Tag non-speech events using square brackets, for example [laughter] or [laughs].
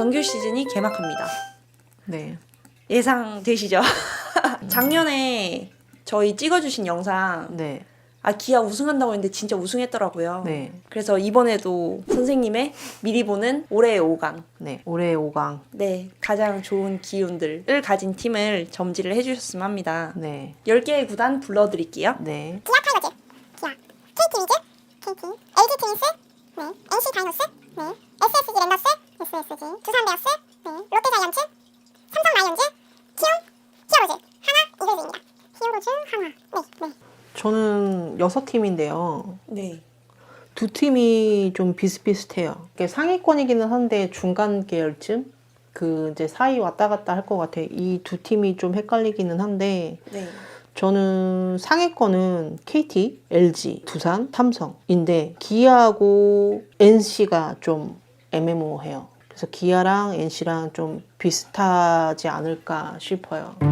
정규 시즌이 개막합니다. 네. 예상되시죠? [laughs] 작년에 저희 찍어주신 영상 네. 아 기아 우승한다고 했는데 진짜 우승했더라고요. 네. 그래서 이번에도 선생님의 미리 보는 올해의 5강 네. 올해 5강. 네 가장 좋은 기운들을 가진 팀을 점지를 해주셨으면 합니다. 네. 10개의 구단 불러드릴게요. 네. 기아 타이거즈, 기아, KT 위즈, KT, LG 트윈스, 네, NC 다이노스, 네, SSG 랜더스, SSG, 두산 베어스, 네, 롯데 자이언츠, 삼성 라이온즈, 키움, 히어로즈, 하나, 이글즈입니다. 히어로즈, 하나, 네, 네. 저는 여섯 팀인데요. 네. 두 팀이 좀 비슷비슷해요. 이게 상위권이기는 한데 중간 계열쯤 그 이제 사이 왔다 갔다 할 것 같아. 이두 팀이 좀 헷갈리기는 한데 네. 저는 상위권은 KT, LG, 두산, 삼성인데 기아하고 NC가 좀 애매모호해요. 그래서 기아랑 NC랑 좀 비슷하지 않을까 싶어요.